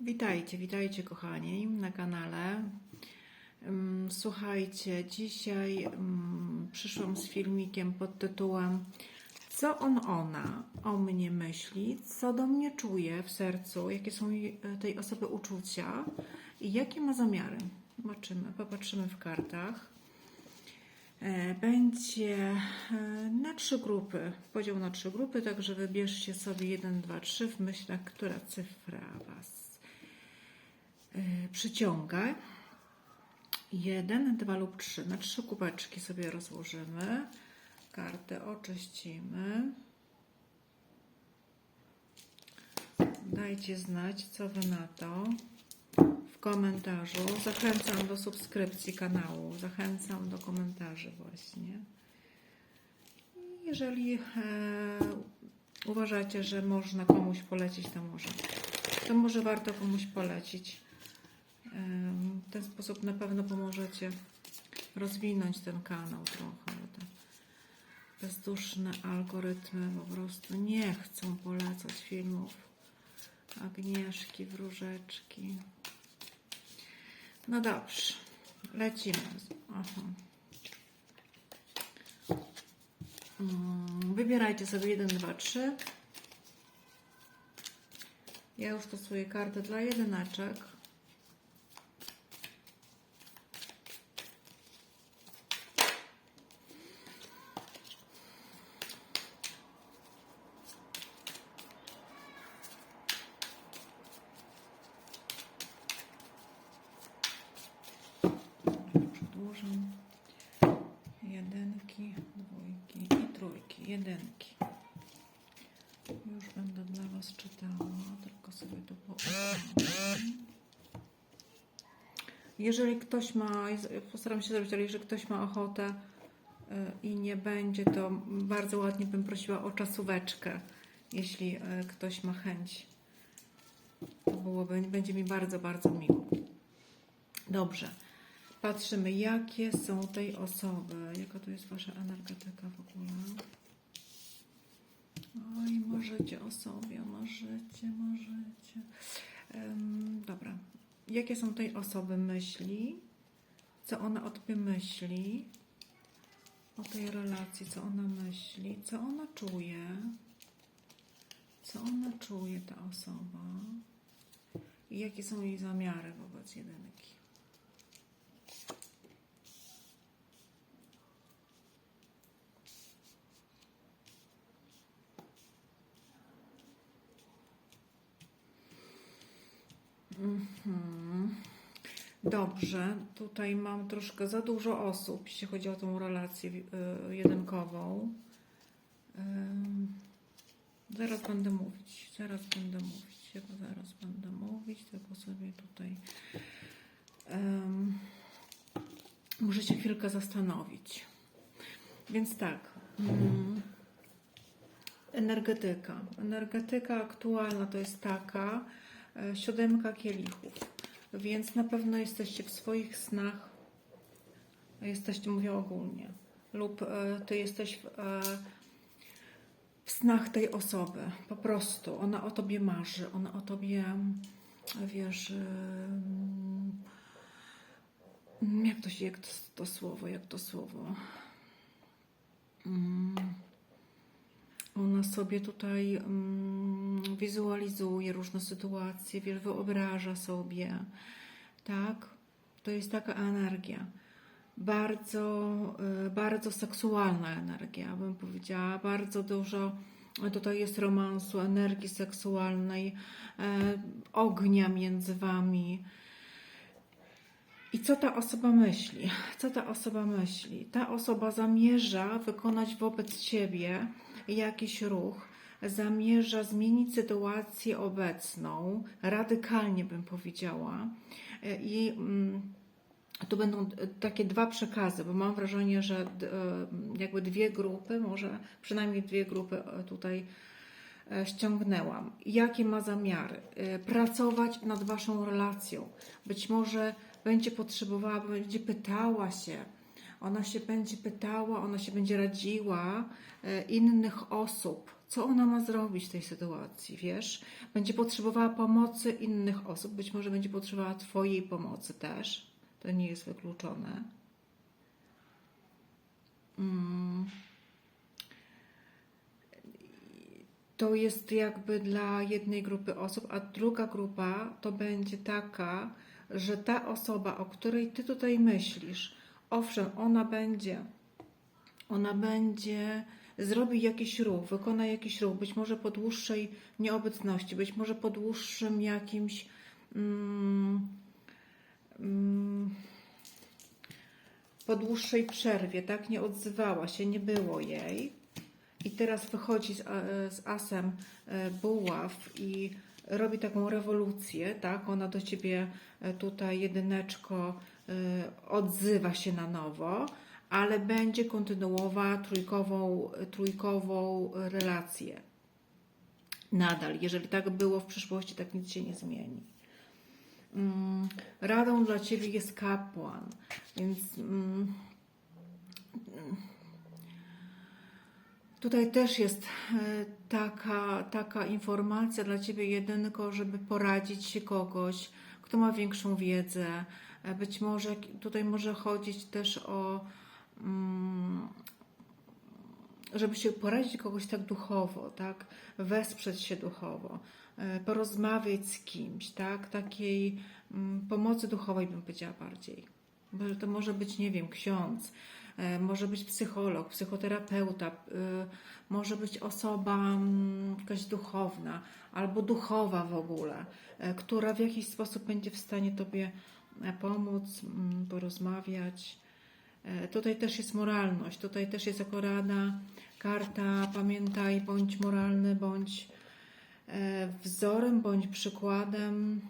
Witajcie, witajcie kochani na kanale. Ym, Słuchajcie, dzisiaj ym, przyszłam z filmikiem pod tytułem Co on, ona o mnie myśli, co do mnie czuje w sercu, jakie są jej- tej osoby uczucia i jakie ma zamiary. Zobaczymy, popatrzymy w kartach. E, Będzie e, na trzy grupy, podział na trzy grupy, także wybierzcie sobie 1, 2, 3 w myślach, która cyfra Was e, przyciąga. Jeden, dwa lub trzy. Na trzy kubeczki sobie rozłożymy. Kartę oczyścimy. Dajcie znać, co Wy na to w komentarzu. Zachęcam do subskrypcji kanału. Zachęcam do komentarzy właśnie. Jeżeli e, uważacie, że można komuś polecić, to może. To może warto komuś polecić. W ten sposób na pewno pomożecie rozwinąć ten kanał trochę. te Bezduszne algorytmy po prostu nie chcą polecać filmów Agnieszki, Wróżeczki. No dobrze, lecimy. Aha. Mm, Wybierajcie sobie 1, 2, 3. Ja już stosuję kartę dla jedyneczek. Przedłużę. Jedynki, dwójki i Jedynki. Już będę dla Was czytała, tylko sobie to poukładam. Jeżeli ktoś ma, postaram się zrobić, ale jeżeli ktoś ma ochotę y, i nie będzie, to bardzo ładnie bym prosiła o czasóweczkę, jeśli y, ktoś ma chęć. To byłoby, będzie mi bardzo, bardzo miło. Dobrze. Patrzymy, jakie są tej osoby. Jaka to jest Wasza energetyka w ogóle? Oj, marzycie o sobie, marzycie, marzycie. Em, dobra. Jakie są tej osoby myśli? Co ona o Tobie myśli? O tej relacji, co ona myśli? Co ona czuje? Co ona czuje, ta osoba? I jakie są jej zamiary wobec jedynki? Mhm. Dobrze, tutaj mam troszkę za dużo osób, jeśli chodzi o tą relację y, jedynkową. Zaraz będę mówić, zaraz będę mówić, ja zaraz będę mówić, tylko sobie tutaj muszę się chwilkę zastanowić. Więc tak, energetyka. Energetyka aktualna to jest taka, siódemka kielichów, więc na pewno jesteście w swoich snach, jesteście, mówię ogólnie, lub e, ty jesteś w, e, w snach tej osoby, po prostu, ona o tobie marzy, ona o tobie, wiesz, jak to jak to, to słowo, jak to słowo, Mm. Ona sobie tutaj mm, wizualizuje różne sytuacje, wyobraża sobie, tak? To jest taka energia. Bardzo, y, bardzo seksualna energia, bym powiedziała. Bardzo dużo tutaj jest romansu, energii seksualnej, e, ognia między wami. I co ta osoba myśli? Co ta osoba myśli? Ta osoba zamierza wykonać wobec ciebie jakiś ruch, zamierza zmienić sytuację obecną, radykalnie bym powiedziała. E, I mm, tu będą takie dwa przekazy, bo mam wrażenie, że e, jakby dwie grupy, może przynajmniej dwie grupy e, tutaj ściągnęłam. Jakie ma zamiary? Pracować nad Waszą relacją. Być może będzie potrzebowała, będzie pytała się, ona się będzie pytała, ona się będzie radziła e, innych osób, Co ona ma zrobić w tej sytuacji, wiesz? Będzie potrzebowała pomocy innych osób, być może będzie potrzebowała Twojej pomocy też. To nie jest wykluczone. Mm. To jest jakby dla jednej grupy osób, a druga grupa to będzie taka, że ta osoba, o której Ty tutaj myślisz, owszem, ona będzie, ona będzie zrobi jakiś ruch, wykona jakiś ruch, być może po dłuższej nieobecności, być może po dłuższym jakimś mm, mm, po dłuższej przerwie, tak, nie odzywała się, nie było jej. I teraz wychodzi z, a- z asem e, buław i robi taką rewolucję, tak, ona do ciebie e, tutaj jedyneczko e, odzywa się na nowo, ale będzie kontynuowała trójkową, trójkową relację. Nadal, jeżeli tak było w przyszłości, tak nic się nie zmieni. Mm, Radą dla Ciebie jest kapłan, więc mm, tutaj też jest e, taka, taka informacja dla Ciebie jedynko, żeby poradzić się kogoś, kto ma większą wiedzę. E, Być może tutaj może chodzić też o mm, żeby się poradzić kogoś tak duchowo, tak, wesprzeć się duchowo, e, porozmawiać z kimś, tak, takiej mm, pomocy duchowej bym powiedziała bardziej. Bo to może być, nie wiem, ksiądz, e, może być psycholog, psychoterapeuta, może być osoba mm, jakaś duchowna albo duchowa w ogóle, która w jakiś sposób będzie w stanie Tobie pomóc, mm, porozmawiać. E, Tutaj też jest moralność, tutaj też jest jako rada karta, pamiętaj, bądź moralny, bądź e, wzorem, bądź przykładem.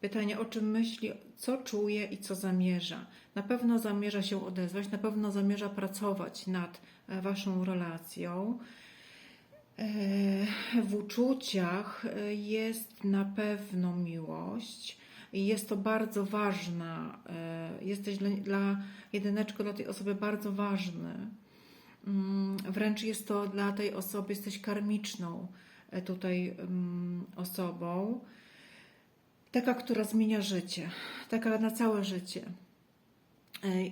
Pytanie, o czym myśli, co czuje i co zamierza. Na pewno zamierza się odezwać, na pewno zamierza pracować nad e, Waszą relacją. E, W uczuciach e, jest na pewno miłość i jest to bardzo ważna. Jesteś dla, dla jedyneczko, dla tej osoby bardzo ważny. Mm, Wręcz jest to dla tej osoby, jesteś karmiczną tutaj mm, osobą. Taka, która zmienia życie, taka na całe życie.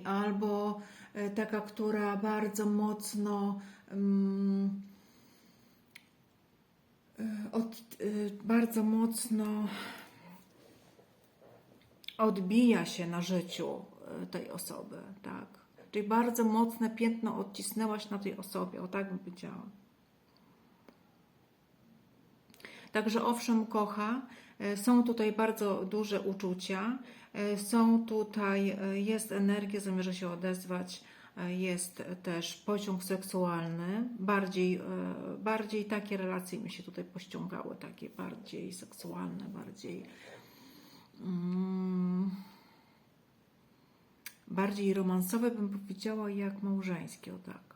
Albo e, taka, która bardzo mocno mm, e, od, e, bardzo mocno odbija się na życiu tej osoby, tak. Czyli bardzo mocne piętno odcisnęłaś na tej osobie, o tak bym powiedziała. Także owszem, kocha. E, Są tutaj bardzo duże uczucia. e, Są tutaj, e, jest energia, zamierza się odezwać. Jest też pociąg seksualny. Bardziej, bardziej takie relacje mi się tutaj pościągały, takie bardziej seksualne, bardziej. Mm, bardziej romansowe, bym powiedziała, jak małżeńskie, o tak.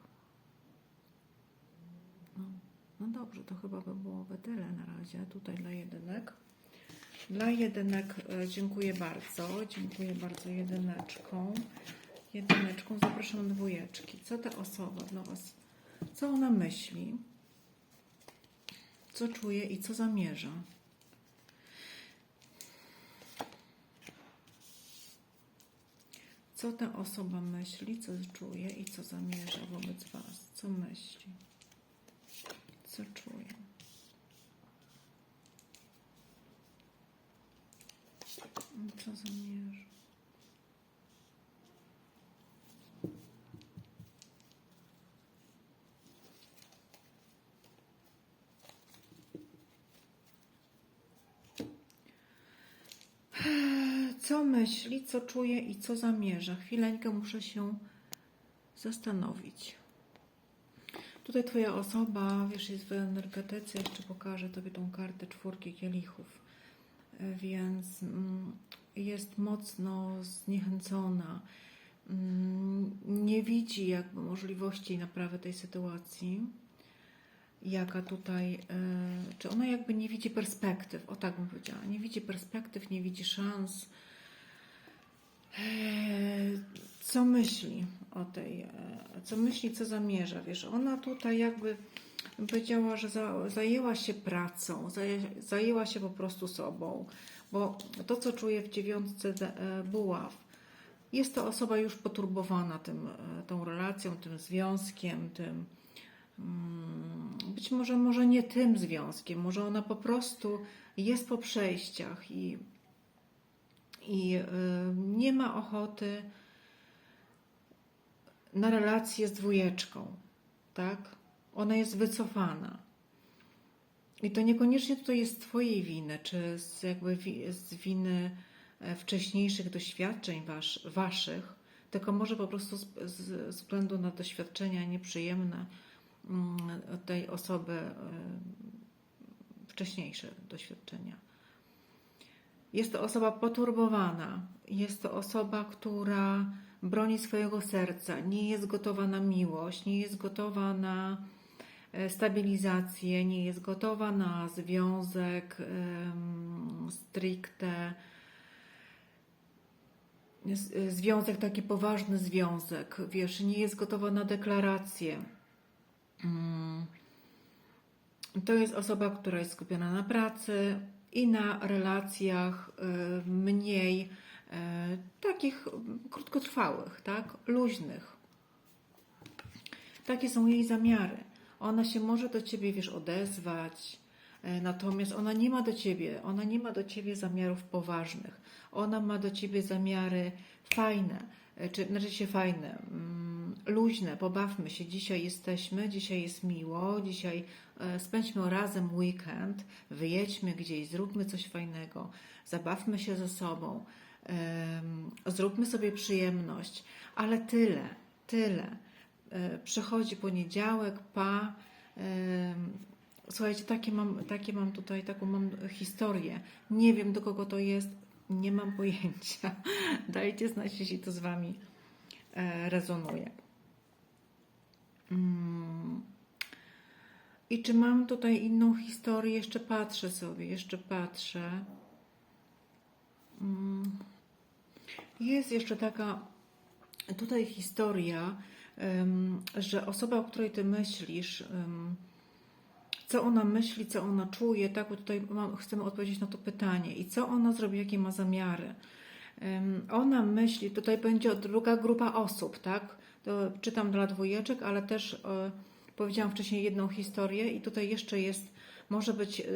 No, no dobrze, to chyba by było by tyle na razie tutaj dla jedynek. Dla jedynek e, dziękuję bardzo. Dziękuję bardzo jedyneczką. Jedyneczką zapraszam dwójeczki. Co ta osoba dla Was, co ona myśli, co czuje i co zamierza? Co ta osoba myśli, co czuje i co zamierza wobec Was? Co myśli? Co czuje? Co zamierza? Co myśli, co czuje i co zamierza? Chwileńkę muszę się zastanowić. Tutaj Twoja osoba, wiesz, jest w energetyce, jeszcze pokażę Tobie tą kartę czwórki kielichów, więc mm, jest mocno zniechęcona, Mm, nie widzi jakby możliwości naprawy tej sytuacji. jaka tutaj, e, czy ona jakby nie widzi perspektyw, o tak bym powiedziała, nie widzi perspektyw, nie widzi szans. E, Co myśli o tej, e, co myśli, co zamierza, wiesz, ona tutaj jakby powiedziała, że za, zajęła się pracą, zaję, zajęła się po prostu sobą, bo to, co czuję w dziewiątce e, buław, jest to osoba już poturbowana tym, tą relacją, tym związkiem, tym, mm, być może, może nie tym związkiem, może ona po prostu jest po przejściach i, i y, nie ma ochoty na relację z dwójeczką, tak? Ona jest wycofana. I to niekoniecznie tutaj jest Twojej winy, czy z, jakby z winy e, wcześniejszych doświadczeń wasz, Waszych, tylko może po prostu z, z, z względu na doświadczenia nieprzyjemne mm, tej osoby, e, wcześniejsze doświadczenia. Jest to osoba poturbowana, jest to osoba, która broni swojego serca, nie jest gotowa na miłość, nie jest gotowa na e, stabilizację, nie jest gotowa na związek stricte, związek taki poważny związek, wiesz, nie jest gotowa na deklarację. Mm. To jest osoba, która jest skupiona na pracy i na relacjach e, mniej e, takich krótkotrwałych, tak? Luźnych. Takie są jej zamiary. Ona się może do ciebie, wiesz, odezwać, e, natomiast ona nie ma do ciebie, ona nie ma do ciebie zamiarów poważnych. Ona ma do ciebie zamiary fajne, czy znaczy się fajne, mm, luźne, pobawmy się. Dzisiaj jesteśmy, dzisiaj jest miło, dzisiaj e, spędźmy razem weekend, wyjedźmy gdzieś, zróbmy coś fajnego, zabawmy się ze sobą, zróbmy sobie przyjemność, ale tyle, tyle. E, Przychodzi poniedziałek, pa. Słuchajcie, takie mam, takie mam tutaj, taką mam historię. Nie wiem, do kogo to jest, nie mam pojęcia. Dajcie znać, jeśli to z Wami e, rezonuje. Mm. I czy mam tutaj inną historię? Jeszcze patrzę sobie, jeszcze patrzę. Mm. Jest jeszcze taka tutaj historia, że osoba, o której ty myślisz, co ona myśli, co ona czuje, tak? Bo tutaj chcemy odpowiedzieć na to pytanie. I co ona zrobi, jakie ma zamiary? Ona myśli, tutaj będzie druga grupa osób, tak? To czytam dla dwójeczek, ale też e, powiedziałam wcześniej jedną historię i tutaj jeszcze jest, może być e, e,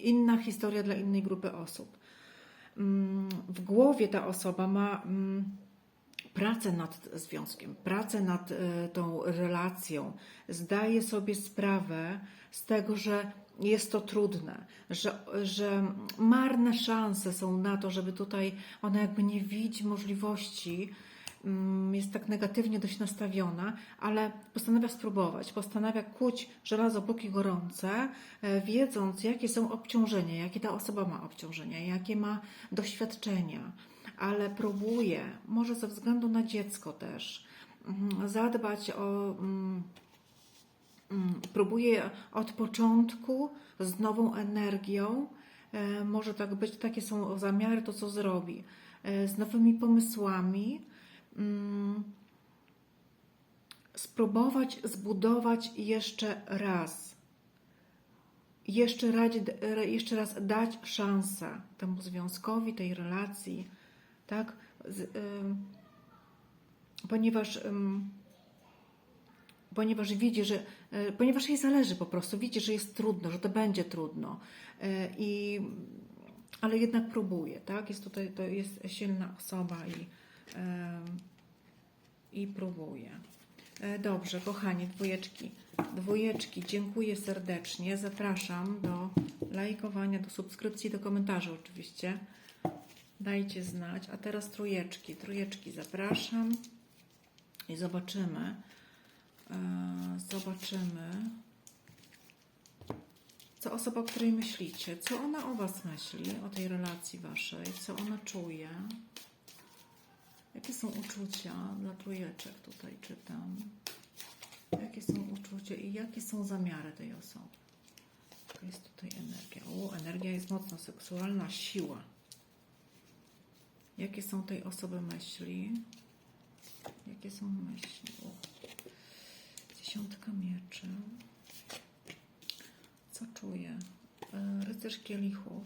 inna historia dla innej grupy osób. Mm, W głowie ta osoba ma mm, pracę nad związkiem, pracę nad e, tą relacją, zdaje sobie sprawę z tego, że jest to trudne, że, że marne szanse są na to, żeby tutaj ona jakby nie widzi możliwości, mm, jest tak negatywnie dość nastawiona, ale postanawia spróbować, postanawia kuć żelazo póki gorące, e, wiedząc jakie są obciążenia, jakie ta osoba ma obciążenia, jakie ma doświadczenia ale próbuje, może ze względu na dziecko też, mm, zadbać o. mm, mm, Próbuje od początku z nową energią. e, Może tak być, takie są zamiary, to co zrobi. e, Z nowymi pomysłami. Mm, Spróbować zbudować jeszcze raz. Jeszcze raz, jeszcze raz dać szansę temu związkowi, tej relacji tak? Ponieważ, ponieważ widzi, że, y, ponieważ jej zależy po prostu, widzi, że jest trudno, że to będzie trudno, y, i, ale jednak próbuje, tak? Jest tutaj, to jest silna osoba i, i próbuje. E, Dobrze, kochani, dwójeczki. Dwójeczki, dziękuję serdecznie. Zapraszam do lajkowania, do subskrypcji, do komentarzy oczywiście. Dajcie znać. A teraz trójeczki. Trójeczki zapraszam i zobaczymy. e, Zobaczymy, co osoba, o której myślicie, co ona o Was myśli, o tej relacji Waszej, co ona czuje. Jakie są uczucia dla trójeczek tutaj czytam. Jakie są uczucia i jakie są zamiary tej osoby? Jaka jest tutaj energia? O, energia jest mocno seksualna, siła. Jakie są tej osoby myśli? Jakie są myśli? O. Dziesiątka mieczy. Co czuje? E, Rycerz kielichów.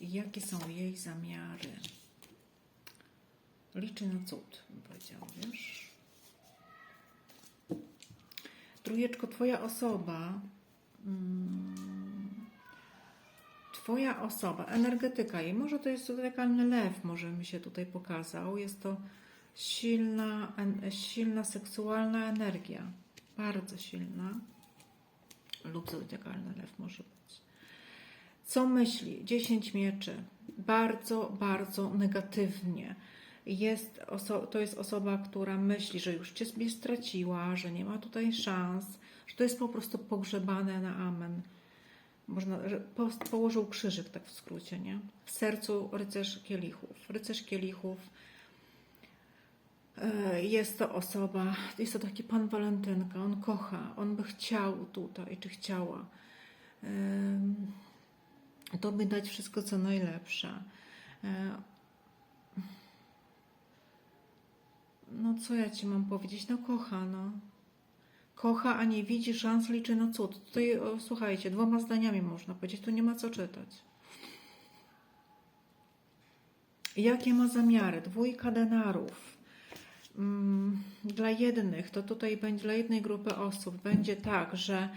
I Jakie są jej zamiary? Liczy na cud, bym powiedział, wiesz? Trójeczko, twoja osoba. mm, Twoja osoba, energetyka jej, może to jest zodiakalny lew, może mi się tutaj pokazał. Jest to silna, silna seksualna energia, bardzo silna. Lub zodiakalny lew może być. Co myśli? 10 mieczy. Bardzo, bardzo negatywnie. Jest to jest osoba, która myśli, że już ciebie straciła, że nie ma tutaj szans, że to jest po prostu pogrzebane na amen. Można, po, położył krzyżyk, tak w skrócie, nie? W sercu rycerz kielichów. Rycerz kielichów e, jest to osoba, jest to taki pan Walentynka, on kocha, on by chciał tutaj, czy chciała. To by dać wszystko, co najlepsze. E, No, co ja ci mam powiedzieć? No, kocha, no. Kocha, a nie widzi szans, liczy na cud. Tutaj, o, słuchajcie, dwoma zdaniami można powiedzieć, tu nie ma co czytać. Jakie ma zamiary? Dwójka denarów. Mm, Dla jednych, to tutaj będzie dla jednej grupy osób, będzie tak, że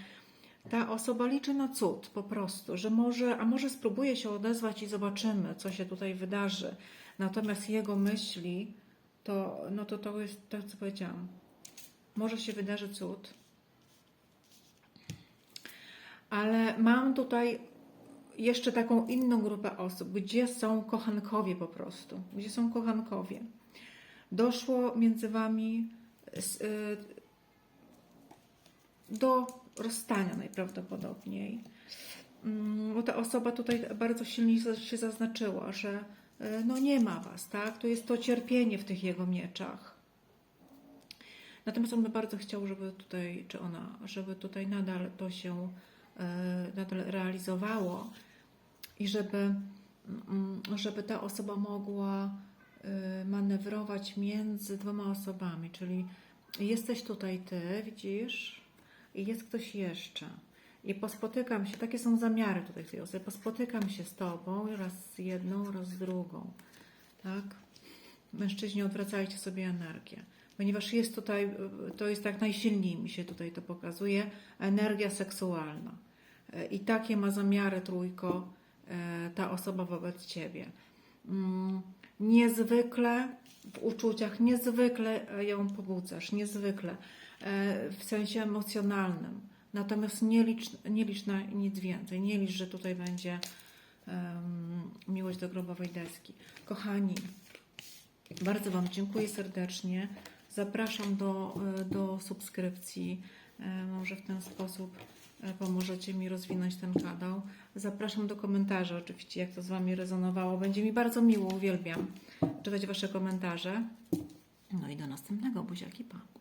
ta osoba liczy na cud po prostu, że może, a może spróbuje się odezwać i zobaczymy, co się tutaj wydarzy. Natomiast jego myśli, to, no to to jest to, co powiedziałam. Może się wydarzy cud. Ale mam tutaj jeszcze taką inną grupę osób, gdzie są kochankowie po prostu. Gdzie są kochankowie. Doszło między wami y, do rozstania najprawdopodobniej. Mm, Bo ta osoba tutaj bardzo silnie się zaznaczyła, że y, no nie ma was, tak? To jest to cierpienie w tych jego mieczach. Natomiast on by bardzo chciał, żeby tutaj, czy ona, żeby tutaj nadal to się y, nadal realizowało i żeby, mm, żeby ta osoba mogła y, manewrować między dwoma osobami, czyli jesteś tutaj ty, widzisz, i jest ktoś jeszcze. I pospotykam się, takie są zamiary tutaj tej osoby, pospotykam się z tobą, raz z jedną, raz z drugą. Tak? Mężczyźni, odwracajcie sobie energię. Ponieważ jest tutaj, to jest tak najsilniej mi się tutaj to pokazuje, energia seksualna. I takie ma zamiary trójko y, ta osoba wobec ciebie. Mm, Niezwykle w uczuciach, niezwykle ją pobudzasz, niezwykle e, w sensie emocjonalnym. Natomiast nie licz, nie licz na nic więcej. Nie licz, że tutaj będzie em, miłość do grobowej deski. Kochani, bardzo Wam dziękuję serdecznie. Zapraszam do, e, do subskrypcji. E, Może w ten sposób e, pomożecie mi rozwinąć ten kanał. Zapraszam do komentarzy, oczywiście, jak to z Wami rezonowało. Będzie mi bardzo miło, uwielbiam czytać Wasze komentarze. No i do następnego, buziaki, pa.